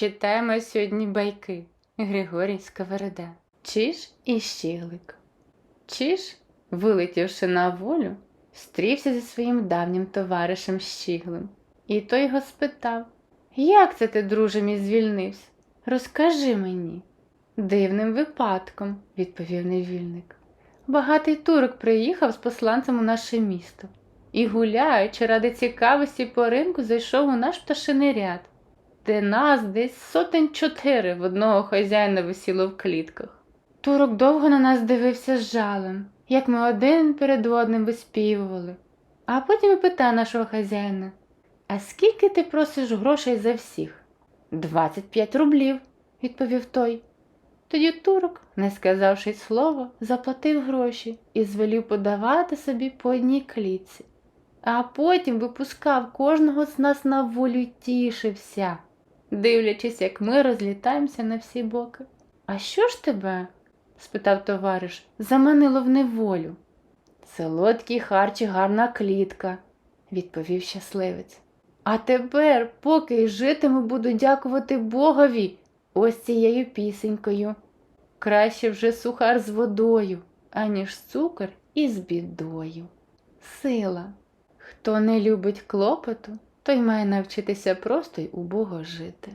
Читаємо сьогодні байки Григорій Сковорода. Чиж і щіглик. Чиж, вилетівши на волю, стрівся зі своїм давнім товаришем Щіглем. І той його спитав Як це ти, друже мій, звільнився? Розкажи мені. Дивним випадком, відповів невільник. Багатий турок приїхав з посланцем у наше місто і, гуляючи ради цікавості по ринку, зайшов у наш пташиний ряд, де нас десь сотень чотири в одного хазяїна висіло в клітках. Турок довго на нас дивився з жалем, як ми один перед одним виспівували, а потім і питає нашого хазяїна А скільки ти просиш грошей за всіх? Двадцять п'ять рублів, відповів той. Тоді турок, не сказавши слова, заплатив гроші і звелів подавати собі по одній клітці, а потім випускав кожного з нас на волю тішився, дивлячись, як ми розлітаємося на всі боки. А що ж тебе? спитав товариш, заманило в неволю. Солодкий харч і гарна клітка, відповів щасливець. А тепер, поки й житиму, буду дякувати Богові ось цією пісенькою. Краще вже сухар з водою, аніж цукор із бідою. Сила. Хто не любить клопоту, той має навчитися просто й убого жити.